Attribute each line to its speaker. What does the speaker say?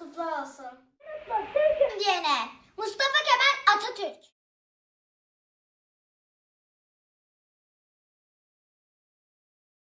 Speaker 1: kutlu olsun. Mutluluk Türk'üm
Speaker 2: diyene. Mustafa Kemal Atatürk.